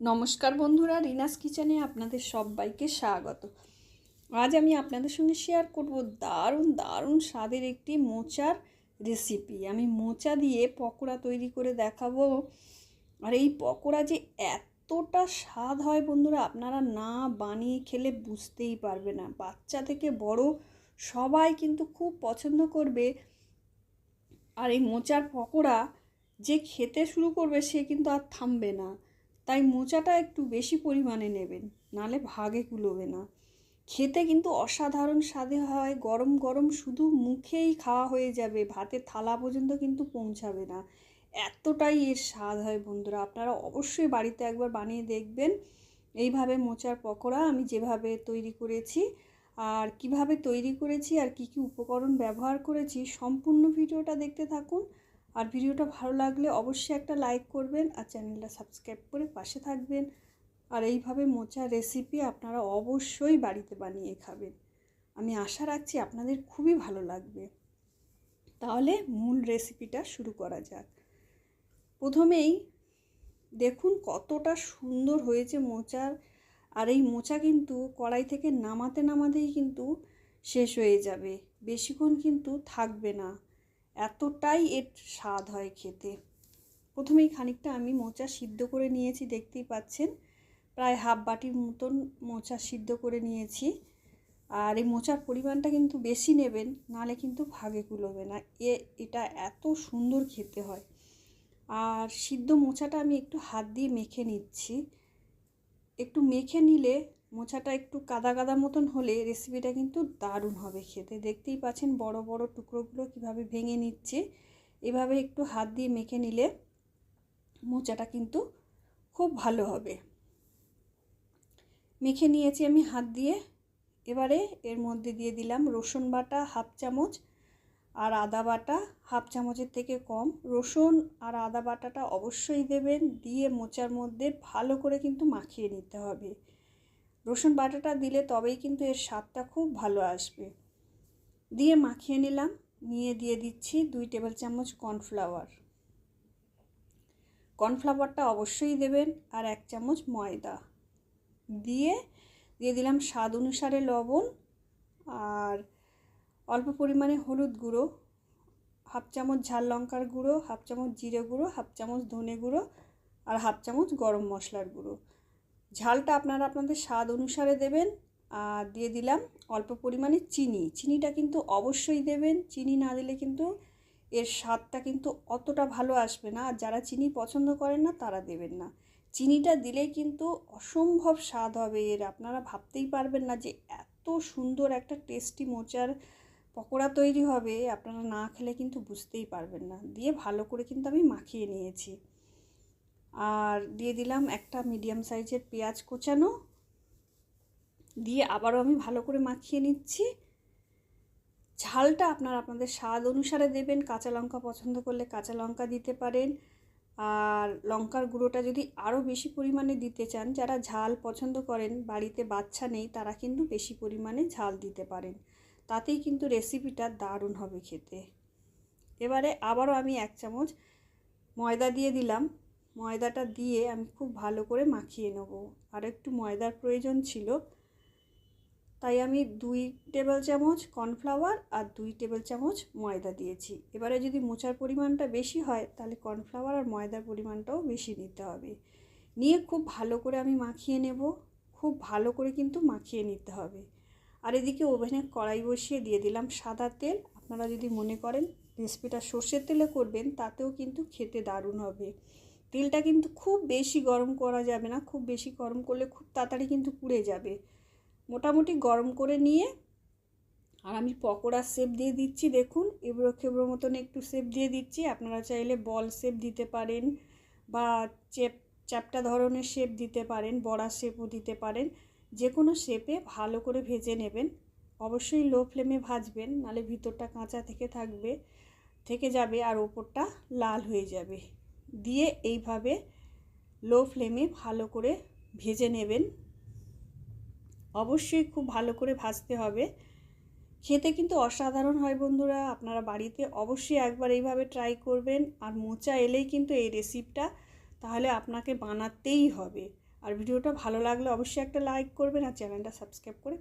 নমস্কার বন্ধুরা, রিনাস কিচেনে আপনাদের সবাইকে স্বাগত। আজ আমি আপনাদের সঙ্গে শেয়ার করব দারুণ দারুণ স্বাদের একটি মোচার রেসিপি আমি মোচা দিয়ে পকোড়া তৈরি করে দেখাবো। আর এই পকোড়া যে এতটা স্বাদ হয় বন্ধুরা, আপনারা না বানিয়ে খেলে বুঝতেই পারবে না। বাচ্চা থেকে বড় সবাই কিন্তু খুব পছন্দ করবে। আর এই মোচার পকোড়া যে খেতে শুরু করবে সে কিন্তু আর থামবে না। তাই মোচাটা একটু বেশি পরিমাণে নেবেন, নালে ভাগে কুলোবে না। খেতে কিন্তু অসাধারণ স্বাদে হয়, গরম গরম শুধু মুখেই খাওয়া হয়ে যাবে, ভাতের থালা পর্যন্ত কিন্তু পৌঁছাবে না। এতটাই এর স্বাদ হয় বন্ধুরা, আপনারা অবশ্যই বাড়িতে একবার বানিয়ে দেখবেন। এইভাবে মোচার পকোড়া আমি যেভাবে তৈরি করেছি, আর কীভাবে তৈরি করেছি, আর কি কি উপকরণ ব্যবহার করেছি, সম্পূর্ণ ভিডিওটা দেখতে থাকুন। আর ভিডিওটা ভালো লাগলে অবশ্যই একটা লাইক করবেন আর চ্যানেলটা সাবস্ক্রাইব করে পাশে থাকবেন। আর এইভাবে মোচা রেসিপি আপনারা অবশ্যই বাড়িতে বানিয়ে খাবেন। আমি আশা রাখছি আপনাদের খুবই ভালো লাগবে। তাহলে মূল রেসিপিটা শুরু করা যাক। প্রথমেই দেখুন কতটা সুন্দর হয়েছে মোচার। আর এই মোচা কিন্তু কড়াই থেকে নামাতে নামাতেই কিন্তু শেষ হয়ে যাবে। বেশিক্ষণ কিন্তু থাকবে না। এতটাই এর স্বাদ হয় খেতে। প্রথমেই খানিকটা আমি মোচা সিদ্ধ করে নিয়েছি, দেখতেই পাচ্ছেন। প্রায় হাফ বাটির মতন মোচা সিদ্ধ করে নিয়েছি। আর এই মোচার পরিমাণটা কিন্তু বেশি নেবেন, নালে কিন্তু ভাগে কুলোবে না। এ, এটা এত সুন্দর খেতে হয়। আর সিদ্ধ মোচাটা আমি একটু হাত দিয়ে মেখে নিচ্ছি। একটু মেখে নিলে মোচাটা একটু কাদা কাদা মতন হলে রেসিপিটা কিন্তু দারুণ হবে খেতে। দেখতেই পাচ্ছেন বড় বড় টুকরোগুলো কীভাবে ভেঙে নিচ্ছে। এভাবে একটু হাত দিয়ে মেখে নিলে মোচাটা কিন্তু খুব ভালো হবে। মেখে নিয়েছি আমি হাত দিয়ে। এবারে এর মধ্যে দিয়ে দিলাম রসুন বাটা হাফ চামচ আর আদা বাটা হাফ চামচের থেকে কম। রসুন আর আদা বাটাটা অবশ্যই দেবেন, দিয়ে মোচার মধ্যে ভালো করে কিন্তু মাখিয়ে নিতে হবে। রসুন বাটাটা দিলে তবেই কিন্তু এর স্বাদটা খুব ভালো আসবে। দিয়ে মাখিয়ে নিলাম। নিয়ে দিয়ে দিচ্ছি দুই টেবিল চামচ কর্নফ্লাওয়ার। কর্নফ্লাওয়ারটা অবশ্যই দেবেন আর এক চামচ ময়দা। দিয়ে দিয়ে দিলাম স্বাদ অনুসারে লবণ আর অল্প পরিমাণে হলুদ গুঁড়ো, হাফ চামচ ঝাল লঙ্কার গুঁড়ো, হাফ চামচ জিরে গুঁড়ো, হাফ চামচ ধনে গুঁড়ো আর হাফ চামচ গরম মশলার গুঁড়ো। ঝালটা আপনারা আপনাদের স্বাদ অনুসারে দেবেন, আর দিয়ে দিলাম অল্প পরিমাণে চিনি। চিনিটা কিন্তু অবশ্যই দেবেন, চিনি না দিলে কিন্তু এর স্বাদটা কিন্তু অতটা ভালো আসবে না, আর যারা চিনি পছন্দ করেন না তারা দেবেন না। চিনিটা দিলে কিন্তু অসম্ভব স্বাদ হবে এর, আপনারা ভাবতেই পারবেন না যে এত সুন্দর একটা টেস্টি মোচার পকোড়া তৈরি হবে, আপনারা না খেলে কিন্তু বুঝতেই পারবেন না। দিয়ে ভালো করে কিন্তু আমি মাখিয়ে নিয়েছি। আর দিয়ে দিলাম একটা মিডিয়াম সাইজের পেঁয়াজ কোচানো। দিয়ে আবারও আমি ভালো করে মাখিয়ে নিচ্ছি। ঝালটা আপনারা আপনাদের স্বাদ অনুসারে দেবেন, কাঁচা লঙ্কা পছন্দ করলে কাঁচা লঙ্কা দিতে পারেন। আর লঙ্কার গুঁড়োটা যদি আরও বেশি পরিমাণে দিতে চান, যারা ঝাল পছন্দ করেন, বাড়িতে বাচ্চা নেই, তারা কিন্তু বেশি পরিমাণে ঝাল দিতে পারেন। তাতেই কিন্তু রেসিপিটা দারুণ হবে খেতে। এবারে আবারও আমি এক চামচ ময়দা দিয়ে দিলাম। ময়দাটা দিয়ে আমি খুব ভালো করে মাখিয়ে নেব। আর একটু ময়দার প্রয়োজন ছিল। তাই আমি দুই টেবিল চামচ কর্নফ্লাওয়ার আর দুই টেবিল চামচ ময়দা দিয়েছি। এবারে যদি মোচার পরিমাণটা বেশি হয়, তাহলে কর্নফ্লাওয়ার আর ময়দার পরিমাণটাও বেশি নিতে হবে। নিয়ে খুব ভালো করে আমি মাখিয়ে নেব। খুব ভালো করে কিন্তু মাখিয়ে নিতে হবে। আর এদিকে ওভেনে কড়াই বসিয়ে দিয়ে দিলাম সাদা তেল। আপনারা যদি মনে করেন রেসিপিটা সর্ষের তেলে করবেন, তাতেও কিন্তু খেতে দারুণ হবে। তেলটা কিন্তু খুব বেশি গরম করা যাবে না, খুব বেশি গরম করলে খুব তাড়াতাড়ি কিন্তু পুড়ে যাবে। মোটামুটি গরম করে নিয়ে, আর আমি পকোড়া শেপ দিয়ে দিচ্ছি, দেখুন, এবড়ো খেবড়ো মতন একটু শেপ দিয়ে দিচ্ছি। আপনারা চাইলে বল শেপ দিতে পারেন বা চেপ, চ্যাপটা ধরনের শেপ দিতে পারেন, বড়া শেপও দিতে পারেন। যে কোনো শেপে ভালো করে ভেজে নেবেন। অবশ্যই লো ফ্লেমে ভাজবেন, নালে ভিতরটা কাঁচা থেকে থাকবে, থেকে যাবে আর ওপরটা লাল হয়ে যাবে। দিয়ে এইভাবে লো ফ্লেমে ভালো করে ভেজে নেবেন। অবশ্যই খুব ভালো করে ভাজতে হবে। খেতে কিন্তু অসাধারণ হয় বন্ধুরা, আপনারা বাড়িতে অবশ্যই একবার এইভাবে ট্রাই করবেন। আর মোচা এলেই কিন্তু এই রেসিপিটা তাহলে আপনাকে বানাতেই হবে। আর ভিডিওটা ভালো লাগলে অবশ্যই একটা লাইক করবেন আর চ্যানেলটা সাবস্ক্রাইব করে